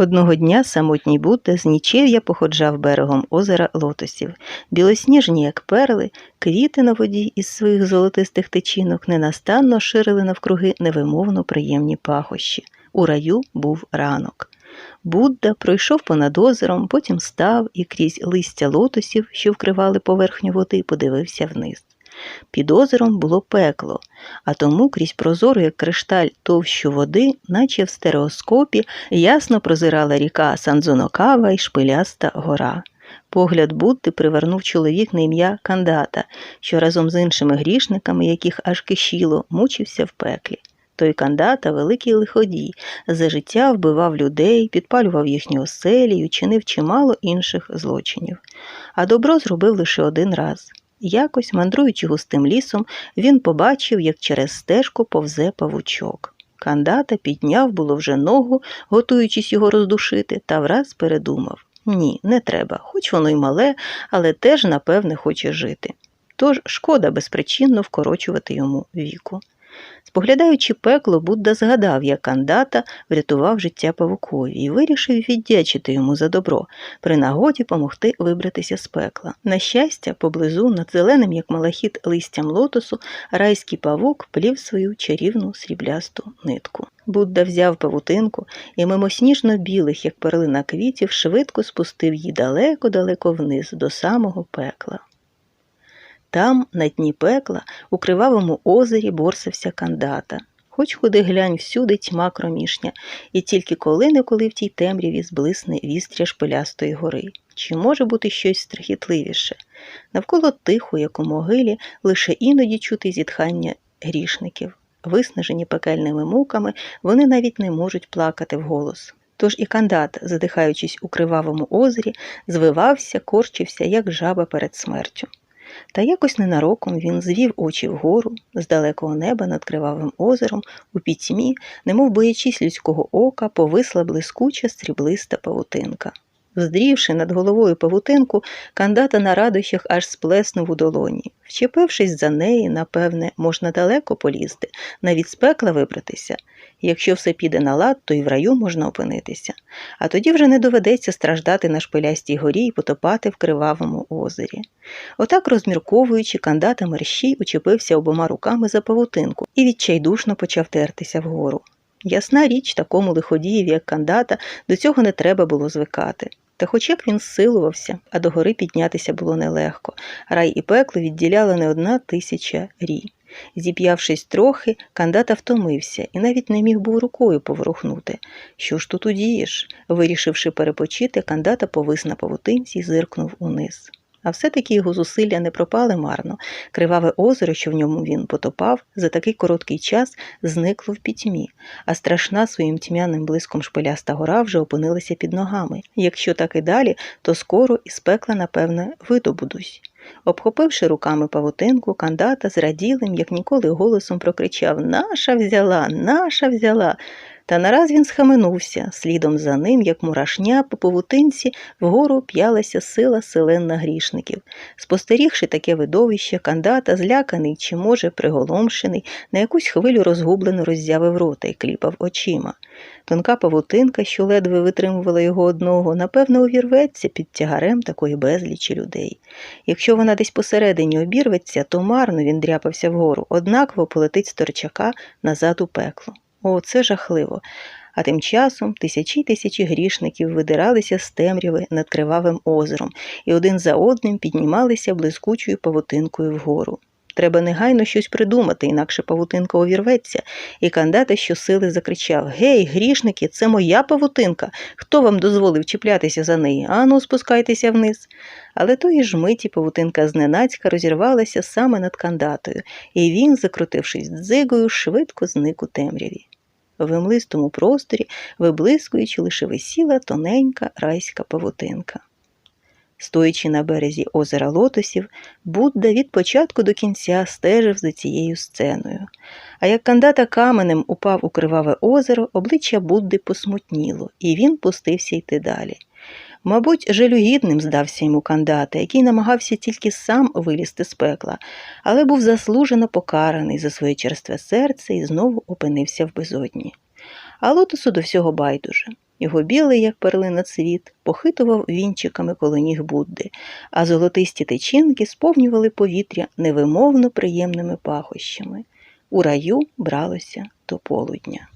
Одного дня самотній Будда з нічев'я походжав берегом озера лотосів. Білосніжні, як перли, квіти на воді із своїх золотистих течінок ненастанно ширили навкруги невимовно приємні пахощі. У раю був ранок. Будда пройшов понад озером, потім став і крізь листя лотосів, що вкривали поверхню води, подивився вниз. Під озером було пекло, а тому крізь прозору, як кришталь, товщу води, наче в стереоскопі, ясно прозирала ріка Санзунокава і шпиляста гора. Погляд Будди привернув чоловік на ім'я Кандата, що разом з іншими грішниками, яких аж кишіло, мучився в пеклі. Той кандата, великий лиходій, за життя вбивав людей, підпалював їхні оселі і учинив чимало інших злочинів. А добро зробив лише один раз. Якось, мандруючи густим лісом, він побачив, як через стежку повзе павучок. Кандата підняв було вже ногу, готуючись його роздушити, та враз передумав ні, не треба, хоч воно й мале, але теж, напевне, хоче жити. Тож шкода безпричинно вкорочувати йому віку. Споглядаючи пекло, Будда згадав, як кандата врятував життя павукові і вирішив віддячити йому за добро, при нагоді помогти вибратися з пекла. На щастя, поблизу, над зеленим, як малахіт, листям лотосу, райський павук плів свою чарівну сріблясту нитку. Будда взяв павутинку і мимо сніжно-білих, як перлина квітів, швидко спустив її далеко-далеко вниз, до самого пекла. Там, на дні пекла, у кривавому озері борсався кандата. Хоч куди глянь всюди тьма кромішня, і тільки коли-неколи в тій темряві зблисне вістря шпилястої гори. Чи може бути щось страхітливіше? Навколо тихо, як у могилі, лише іноді чути зітхання грішників. Виснажені пекельними муками, вони навіть не можуть плакати вголос. Тож і кандат, задихаючись у кривавому озері, звивався, корчився, як жаба перед смертю. Та якось ненароком він звів очі вгору, з далекого неба над кривавим озером, у пітьмі, немов боячись людського ока, повисла блискуча стріблиста павутинка. Вздрівши над головою павутинку, кандата на радощах аж сплеснув у долоні. Вчепившись за неї, напевне, можна далеко полізти, навіть з пекла вибратися. Якщо все піде на лад, то і в раю можна опинитися. А тоді вже не доведеться страждати на шпилястій горі і потопати в кривавому озері. Отак, розмірковуючи, кандата мерщій учепився обома руками за павутинку і відчайдушно почав тертися вгору. Ясна річ, такому лиходієві, як кандата, до цього не треба було звикати. Та хоч як він силувався, а до гори піднятися було нелегко, рай і пекло відділяли не одна тисяча рій. Зіп'явшись трохи, кандата втомився і навіть не міг був рукою поворухнути. Що ж тут удієш? Вирішивши перепочити, кандата повис на павутинці і зиркнув униз. А все-таки його зусилля не пропали марно. Криваве озеро, що в ньому він потопав, за такий короткий час зникло в пітьмі, а страшна своїм тьмяним блиском шпиляста гора вже опинилася під ногами. Якщо так і далі, то скоро із пекла, напевне, видобудусь. Обхопивши руками павутинку, кандата з раділим, як ніколи, голосом прокричав Наша взяла, наша взяла. Та нараз він схаменувся, слідом за ним, як мурашня по павутинці, вгору п'ялася сила селен грішників. Спостерігши таке видовище, кандата, зляканий чи, може, приголомшений, на якусь хвилю розгублено роззявив рота і кліпав очима. Тонка павутинка, що ледве витримувала його одного, напевно, увірветься під тягарем такої безлічі людей. Якщо вона десь посередині обірветься, то марно він дряпався вгору, однаково полетить з торчака назад у пекло. О, це жахливо. А тим часом тисячі тисячі грішників видиралися з темряви над кривавим озером і один за одним піднімалися блискучою павутинкою вгору. Треба негайно щось придумати, інакше павутинка увірветься, і кандата щосили закричав Гей, грішники, це моя павутинка. Хто вам дозволив чіплятися за неї? Ану, спускайтеся вниз. Але тої ж миті павутинка зненацька розірвалася саме над кандатою, і він, закрутившись дзигою, швидко зник у темряві. В імлистому просторі, виблискуючи, лише висіла тоненька райська павутинка. Стоячи на березі озера лотосів, Будда від початку до кінця стежив за цією сценою. А як кандата каменем упав у криваве озеро, обличчя Будди посмутніло, і він пустився йти далі. Мабуть, жалюгідним здався йому кандата, який намагався тільки сам вилізти з пекла, але був заслужено покараний за своє черстве серце і знову опинився в безодні. А лотосу до всього байдуже. Його білий, як перлина цвіт, похитував вінчиками коло ніг Будди, а золотисті тичинки сповнювали повітря невимовно приємними пахощами. У раю бралося до полудня.